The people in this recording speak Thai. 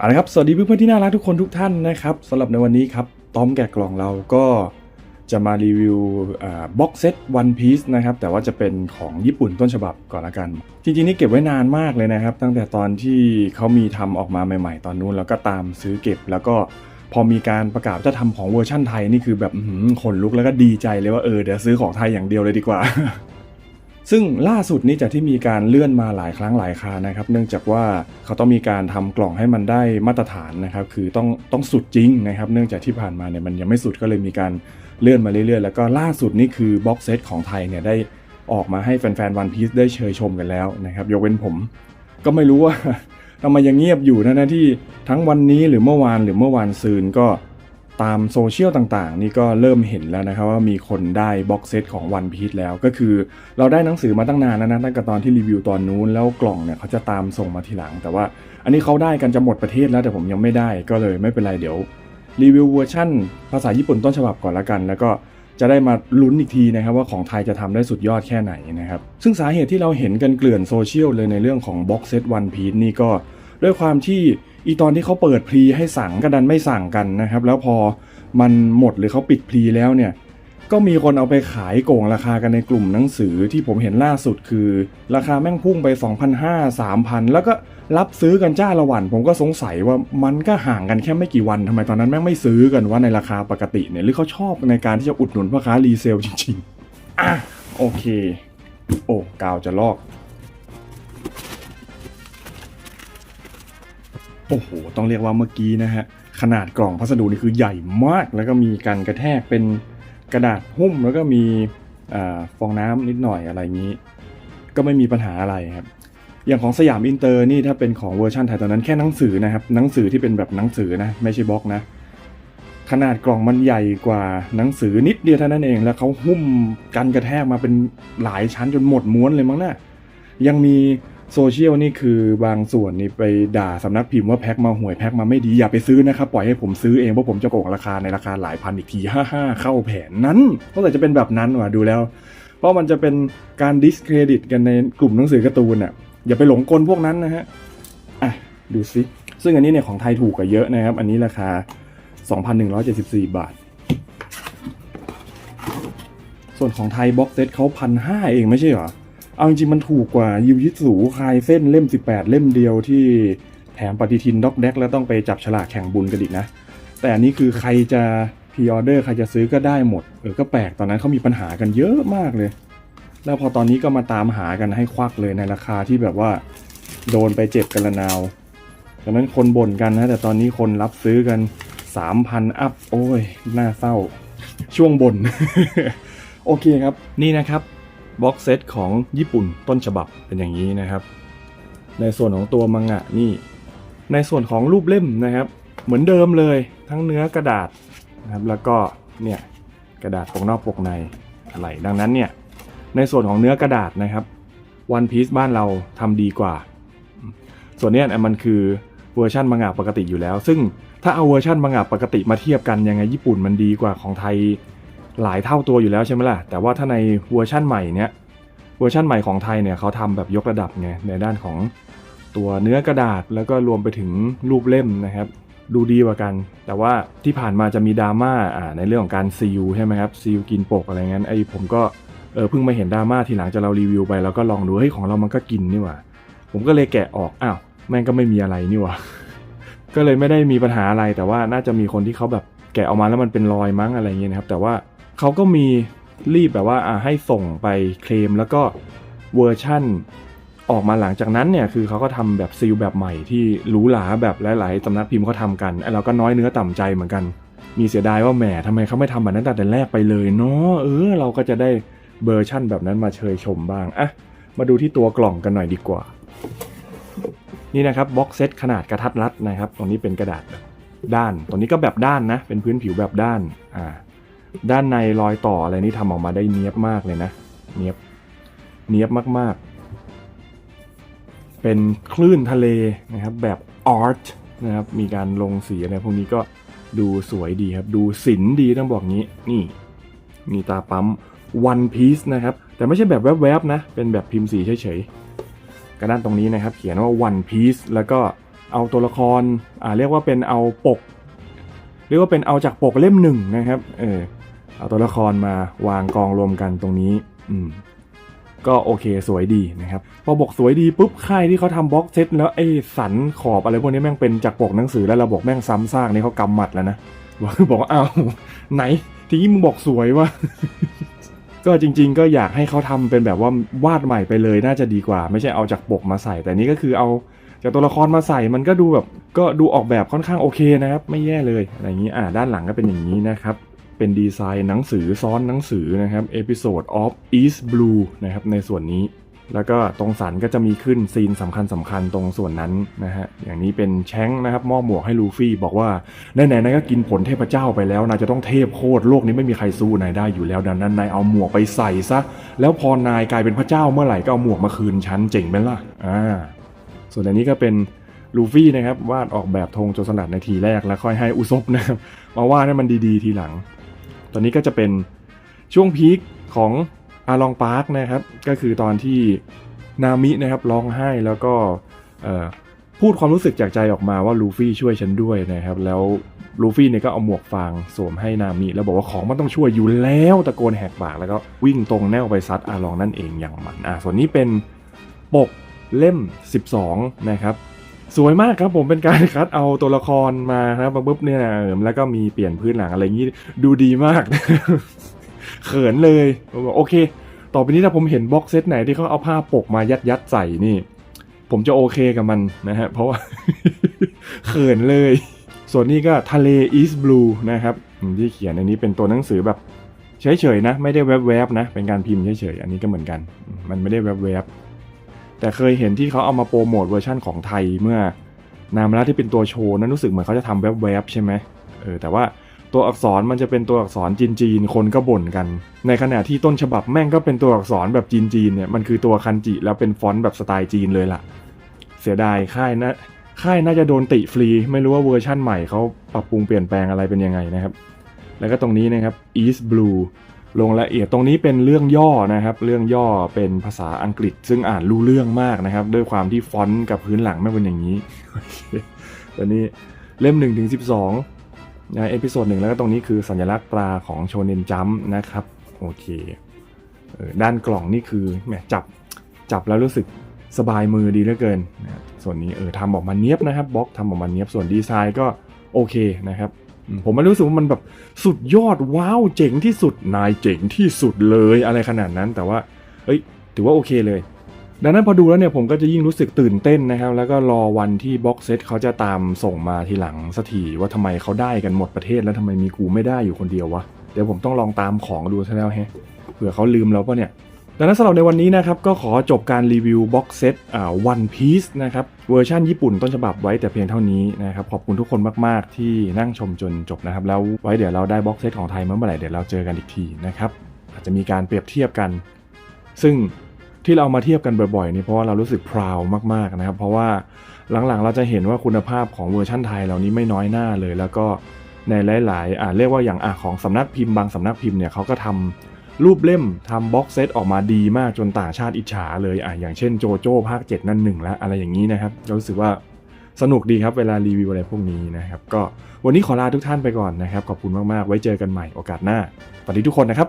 เอาละครับ สวัสดีเพื่อนๆที่น่ารักทุกคนทุกท่านนะครับสำหรับในวันนี้ครับต้อมแกะกล่องเราก็จะมารีวิวบ็อกเซตวันพีซนะครับ แต่ว่าจะเป็นของญี่ปุ่นต้นฉบับก่อนละกัน จริงๆนี่เก็บไว้นานมากเลยนะครับ ตั้งแต่ตอนที่เขามีทำออกมาใหม่ ๆ ตอนนู้นแล้วก็ตามซื้อเก็บ แล้วก็พอมีการประกาศจะทำของเวอร์ชั่นไทยนี่คือแบบขนลุกแล้วก็ดีใจเลยว่าเออเดี๋ยวซื้อของไทยอย่างเดียวเลยดีกว่า ซึ่งล่าสุดนี้จากที่มีการเลื่อนมาหลายครั้งหลายครานะครับ เนื่องจากว่าเขาต้องมีการทำกล่องให้มันได้มาตรฐานนะครับ คือต้องต้องสุดจริงนะครับ เนื่องจากที่ผ่านมาเนี่ยมันยังไม่สุดก็เลยมีการเลื่อนมาเรื่อยๆ แล้วก็ล่าสุดนี่คือบ็อกเซตของไทยเนี่ยได้ออกมาให้แฟนๆวันพีซได้เชยชมกันแล้วนะครับ ยกเว้นผม ก็ไม่รู้ว่าทำไมยังเงียบอยู่นะนะที่ทั้งวันนี้หรือเมื่อวานหรือเมื่อวานซืนก็ ตามโซเชียลต่างๆ นี่ก็เริ่มเห็นแล้วนะครับว่ามีคนได้บ็อกเซตของ One Piece แล้วก็คือ เราได้หนังสือมาตั้งนานแล้วนะตั้งแต่ตอนที่รีวิวตอนนู้นแล้วกล่องเนี่ยเขาจะตามส่งมาทีหลัง แต่ว่าอันนี้เขาได้กันจะหมดประเทศแล้วแต่ผมยังไม่ได้ก็เลยไม่เป็นไรเดี๋ยวรีวิวเวอร์ชั่น ภาษาญี่ปุ่นต้นฉบับก่อนละกัน แล้วก็จะได้มาลุ้นอีกทีนะครับว่าของไทยจะทำได้สุดยอดแค่ไหนนะครับซึ่งสาเหตุที่เราเห็นกันเกลื่อนโซเชียลเลยในเรื่องของบ็อกเซต One Piece นี่ก็ ด้วยความที่อีตอนที่เขาเปิดพรีให้สั่งก็ดันไม่สั่งกันนะครับ แล้วพอมันหมดหรือเขาปิดพรีแล้วเนี่ยก็มีคนเอาไปขายโกงราคากันในกลุ่มหนังสือที่ผมเห็นล่าสุดคือ ราคาแม่งพุ่งไป 2,500 3,000 แล้วก็รับซื้อกันจ้าละวันผมก็สงสัยว่ามันก็ห่างกันแค่ไม่กี่วันทำไมตอนนั้นแม่งไม่ซื้อกันว่าในราคาปกติเนี่ยหรือเขาชอบในการที่จะอุดหนุนพ่อค้ารีเซลจริง ๆ อะโอเค โอ้กาวจะลอก โอ้โห ต้องเรียกว่าเมื่อกี้นะฮะ ขนาดกล่องพัสดุนี่คือใหญ่มาก แล้วก็มีการกระแทกเป็นกระดาษหุ้ม แล้วก็มีอฟองน้ำนิดหน่อยอะไรอย่างนี้ ก็ไม่มีปัญหาอะไรครับ อย่างของสยามอินเตอร์นี่ถ้าเป็นของเวอร์ชันไทยตอนนั้นแค่หนังสือนะครับ หนังสือที่เป็นแบบหนังสือนะ ไม่ใช่บล็อกนะ ขนาดกล่องมันใหญ่กว่าหนังสือนิดเดียวเท่านั้นเอง แล้วเขาหุ้มกันกระแทกมาเป็นหลายชั้นจนหมดม้วนเลยมั้งนะ่ะยังมี โซเชียลนี่คือบางส่วนนี่ไปด่าสำนักพิมพ์ว่าแพ็คมาห่วยแพ็คมาไม่ดีอย่าไปซื้อนะครับ ปล่อยให้ผมซื้อเองเพราะผมจะโกงราคาในราคาหลายพันอีกทีฮ่าฮ่าเข้าแผนนั้นต้องแต่จะเป็นแบบนั้นว่ะดูแล้ว เพราะมันจะเป็นการดิสเครดิตกันในกลุ่มหนังสือการ์ตูนอะอย่าไปหลงกลพวกนั้นนะฮะอะดูสิซึ่งอันนี้เนี่ยของไทยถูกกว่าเยอะนะครับ อันนี้ราคา 2,174 บาท ส่วนของไทยบ็อกเซตเขาพันห้าเองไม่ใช่เหรอ เอาจริงๆมันถูกกว่ายูยิสูคายเส้นเล่ม 18 เล่มเดียวที่แถมปฏิทินด็อกแดกแล้วต้องไปจับฉลากแข่งบุญกันอีกนะ แต่อันนี้คือใครจะพ r ออเดอร์ใครจะซื้อก็ได้หมด เออ ก็แปลกตอนนั้นเขามีปัญหากันเยอะมากเลย แล้วพอตอนนี้ก็มาตามหากันให้ควักเลยในราคาที่แบบว่า โดนไปเจ็บกันละนาวตอนนั้นคนบ่นกันนะ แต่ตอนนี้คนรับซื้อกัน 3,000 อัพ โอ้ย น่าเศร้า ช่วงบ่น โอเคครับ นี่นะครับ บ็อกเซตของญี่ปุ่นต้นฉบับเป็นอย่างนี้นะครับ ในส่วนของตัวมังงะนี่ ในส่วนของรูปเล่มนะครับ เหมือนเดิมเลยทั้งเนื้อกระดาษนะครับแล้วก็เนี่ยกระดาษปกนอกปกในอะไรดังนั้นเนี่ยในส่วนของเนื้อกระดาษนะครับ One Piece บ้านเราทำดีกว่า ส่วนนี้มันคือเวอร์ชันมังงะปกติอยู่แล้ว ซึ่งถ้าเอาเวอร์ชันมังงะปกติมาเทียบกันยังไงญี่ปุ่นมันดีกว่าของไทย หลายเท่าตัวอยู่แล้วใช่ไหมล่ะ แต่ว่าถ้าในเวอร์ชันใหม่เนี้ยเวอร์ชันใหม่ของไทยเนี่ยเขาทำแบบยกระดับไงในด้านของตัวเนื้อกระดาษแล้วก็รวมไปถึงรูปเล่มนะครับ ดูดีกว่ากัน แต่ว่าที่ผ่านมาจะมีดราม่าอ่าในเรื่องของการซีลใช่ไหมครับซีลกินปกอะไรเงี้ยไอ้ผมก็เออเพิ่งมาเห็นดราม่าทีหลังจากเรารีวิวไปแล้วก็ลองดูเฮ้ยของเรามันก็กินนี่หว่า ผมก็เลยแกะออกอ้าวแม่งก็ไม่มีอะไรนี่หว่าก็เลยไม่ได้มีปัญหาอะไรแต่ว่าน่าจะมีคนที่เขาแบบแกะออกมาแล้วมันเป็นรอยมั้งอะไรเงี้ยนะครับ แต่ว่า เขาก็มีรีบแบบว่าให้ส่งไปเคลมแล้วก็เวอร์ชั่นออกมาหลังจากนั้นเนี่ยคือเขาก็ทำแบบซีลแบบใหม่ที่หรูหราแบบหลาย ๆสำนักพิมพ์เขาทำกันไอเราก็น้อยเนื้อต่ำใจเหมือนกัน มีเสียดายว่าแหมทำไมเขาไม่ทำแบบนั้นตั้งแต่แรกไปเลยเนาะเออเราก็จะได้เวอร์ชั่นแบบนั้นมาเชยชมบ้างอะมาดูที่ตัวกล่องกันหน่อยดีกว่า นี่นะครับบ็อกเซตขนาดกระทัดรัดนะครับตรงนี้เป็นกระดาษแบบด้านตรงนี้ก็แบบด้านนะเป็นพื้นผิวแบบด้านอ่า ด้านในรอยต่ออะไรนี่ทำออกมาได้เนี้ยบมากเลยนะ เนี้ยบ เนี้ยบมากๆ เป็นคลื่นทะเลนะครับแบบอาร์ตนะครับ มีการลงสีอะไรพวกนี้ก็ดูสวยดีครับ ดูศิลดีต้องบอกงี้ นี่ มีตาปั๊ม One Piece นะครับ แต่ไม่ใช่แบบแวบๆนะ เป็นแบบพิมพ์สีเฉยๆกระด้านตรงนี้นะครับ เขียนว่า One Piece แล้วก็เอาตัวละคร อ่า เรียกว่าเป็นเอาปก เรียกว่าเป็นเอาจากปกเล่มหนึ่งนะครับ เออ เอาตัวละครมาวางกองรวมกันตรงนี้ อืม ก็โอเคสวยดีนะครับ พอบอกสวยดีปุ๊บค่ายที่เขาทำบล็อกเซตแล้วไอ้สันขอบอะไรพวกนี้แม่งเป็นจากปกหนังสือแล้วเราบอกแม่งซ้ำซากนี่เขากำหมัดแล้วนะว่าบอกว่าอ้าวไหน ทีนี้มึงบอกสวยวะก็จริง ๆ ก็อยากให้เขาทำเป็นแบบว่าวาดใหม่ไปเลยน่าจะดีกว่า ไม่ใช่เอาจากปกมาใส่ แต่นี่ก็คือเอาจากตัวละครมาใส่มันก็ดูแบบก็ดูออกแบบค่อนข้างโอเคนะครับ ไม่แย่เลยอะไรอย่างนี้อ่าด้านหลังก็เป็นอย่างนี้นะครับ เป็นดีไซน์หนังสือซ้อนหนังสือนะครับ Episode of East Blue นะครับในส่วนนี้ แล้วก็ตรงสันก็จะมีขึ้นซีนสำคัญสำคัญตรงส่วนนั้นนะฮะอย่างนี้เป็นแชงนะครับมอบหมวกให้ลูฟี่บอกว่าไหนๆนายก็กินผลเทพเจ้าไปแล้วนายจะต้องเทพโคตรโลกนี้ไม่มีใครสู้นายได้อยู่แล้วดังนั้นนายเอาหมวกไปใส่ซะแล้วพอนายกลายเป็นพระเจ้าเมื่อไหร่ก็เอาหมวกมาคืนฉันเจ๋งไหมล่ะอ่าส่วนอันนี้ก็เป็นลูฟี่นะครับวาดออกแบบธงโจรสลัดในทีแรกแล้วค่อยให้อุซบนะครับมาวาดให้มันดีๆทีหลัง ตอนนี้ก็จะเป็นช่วงพีคของอาลองพาร์คนะครับ ก็คือตอนที่นามินะครับร้องไห้แล้วก็พูดความรู้สึกจากใจออกมาว่าลูฟี่ช่วยฉันด้วยนะครับ แล้วลูฟี่เนี่ยก็เอาหมวกฟางสวมให้นามิแล้วบอกว่าของมันต้องช่วยอยู่แล้วตะโกนแหกปากแล้วก็วิ่งตรงแนวไปซัดอาลองนั่นเองอย่างมันอะส่วนนี้เป็นปกเล่ม 12 นะครับ สวยมากครับผมเป็นการคัดเอาตัวละครมาครับปุ๊บเนี่ยแล้วก็มีเปลี่ยนพื้นหลังอะไรอย่างนี้ดูดีมากเขินเลยผมบอกโอเค ต่อไปนี้ถ้าผมเห็นบ็อกเซตไหนที่เขาเอาผ้าปกมายัดยัดใส่นี่ ผมจะโอเคกับมันนะฮะเพราะว่าเขินเลย ส่วนนี้ก็ทะเลอีส์บลูนะครับที่เขียนอันนี้เป็นตัวหนังสือแบบเฉยๆนะ ไม่ได้แวบๆนะ เป็นการพิมพ์เฉยๆอันนี้ก็เหมือนกันมมันไม่ได้แวบๆ แต่เคยเห็นที่เขาเอามาโปรโมทเวอร์ชั่นของไทยเมื่อนามแล้วที่เป็นตัวโชว์นั้นรู้สึกเหมือนเขาจะทำแวบๆใช่ไหมเออแต่ว่าตัวอักษรมันจะเป็นตัวอักษรจีนๆคนก็บ่นกัน ในขณะที่ต้นฉบับแม่งก็เป็นตัวอักษรแบบจีนๆเนี่ยมันคือตัวคันจิแล้วเป็นฟอนต์แบบสไตล์จีนเลยล่ะ เสียดายค่ายนะค่ายน่าจะโดนติฟรี ไม่รู้ว่าเวอร์ชั่นใหม่เขาปรับปรุงเปลี่ยนแปลงอะไรเป็นยังไงนะครับ แล้วก็ตรงนี้นะครับ East Blue ลงละเอียดตรงนี้เป็นเรื่องย่อนะครับ เรื่องย่อเป็นภาษาอังกฤษ ซึ่งอ่านรู้เรื่องมากนะครับ ด้วยความที่ฟอนต์กับพื้นหลังไม่เป็นอย่างนี้อเคตอนนี้เล่ม1ถึง12นะเอพิโซดหนึ่งแล้วก็ตรงนี้คือสัญลักษณ์ตราของโชเนนจัมนะครับ โอเคเออด้านกล่องนี่คือแหมจับจับแล้วรู้สึกสบายมือดีเหลือเกินนะส่วนนี้เออทำออกมาเนี้ยบนะครับบล็อกทำออกมาเนี้ยบส่วนดีไซน์ก็โอเคนะครับ ผมไม่รู้สึกว่ามันแบบสุดยอดว้าวเจ๋งที่สุดนายเจ๋งที่สุดเลยอะไรขนาดนั้น แต่ว่าเอ้ย ถือว่าโอเคเลย ดังนั้นพอดูแล้วเนี่ยผมก็จะยิ่งรู้สึกตื่นเต้นนะครับ แล้วก็รอวันที่บ็อกเซตเขาจะตามส่งมาทีหลังสักทีว่าทำไมเขาได้กันหมดประเทศแล้วทำไมมีกูไม่ได้อยู่คนเดียววะเดี๋ยวผมต้องลองตามของดูซะแล้วแฮะเผื่อเขาลืมแล้วปะเนี่ย ดังนั้นสำหรับในวันนี้นะครับก็ขอจบการรีวิวบ็อกเซตอ่า One Piece นะครับเวอร์ชันญี่ปุ่นต้นฉบับไว้แต่เพียงเท่านี้นะครับขอบคุณทุกคนมาก ๆ ที่นั่งชมจนจบนะครับแล้วไว้เดี๋ยวเราได้บ็อกเซตของไทยเมื่อไหร่เดี๋ยวเราเจอกันอีกทีนะครับอาจจะมีการเปรียบเทียบกัน ซึ่งที่เราเอามาเทียบกันบ่อยๆนี่เพราะว่าเรารู้สึกพราวมากๆนะครับ เพราะว่าหลังๆ เราจะเห็นว่าคุณภาพของเวอร์ชั่นไทยเหล่านี้ไม่น้อยหน้าเลย แล้วก็ในหลายๆอ่าเรียกว่าอย่างอ่าของสำนักพิมพ์บางสำนักพิมพ์เนี่ยเขาก็ทำ รูปเล่มทำบ็อกเซตออกมาดีมากจนต่างชาติอิจฉาเลยอะอย่างเช่นโจโจ้ภาค 7 นั่นหนึ่งและอะไรอย่างนี้นะครับเรารู้สึกว่าสนุกดีครับเวลารีวิวอะไรพวกนี้นะครับก็วันนี้ขอลาทุกท่านไปก่อนนะครับ ขอบคุณมากๆ ไว้เจอกันใหม่โอกาสหน้าสวัสดีทุกคนนะครับ